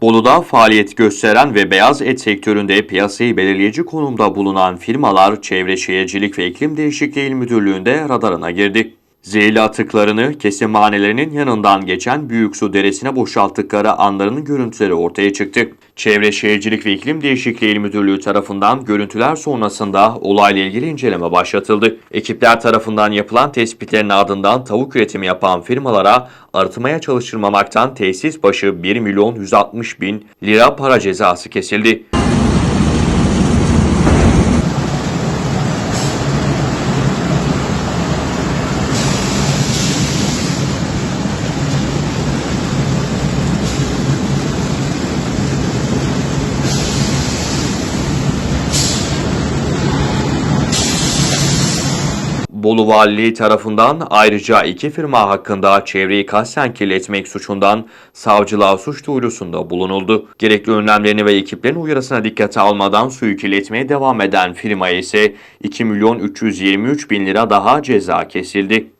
Bolu'da faaliyet gösteren ve beyaz et sektöründe piyasayı belirleyici konumda bulunan firmalar Çevre Şehircilik ve İklim Değişikliği İl Müdürlüğü'nde radarına girdi. Zehirli atıklarını kesimhanelerinin yanından geçen Büyüksu Deresi'ne boşalttıkları anlarının görüntüleri ortaya çıktı. Çevre Şehircilik ve İklim Değişikliği İl Müdürlüğü tarafından görüntüler sonrasında olayla ilgili inceleme başlatıldı. Ekipler tarafından yapılan tespitlerin ardından tavuk üretimi yapan firmalara arıtmaya çalışılmamaktan tesis başı 1 milyon 160 bin lira para cezası kesildi. Bolu Valiliği tarafından ayrıca iki firma hakkında çevreyi kasten kirletmek suçundan savcılığa suç duyurusunda bulunuldu. Gerekli önlemlerini ve ekiplerin uyarısına dikkate almadan suyu kirletmeye devam eden firmaya ise 2 milyon 323 bin lira daha ceza kesildi.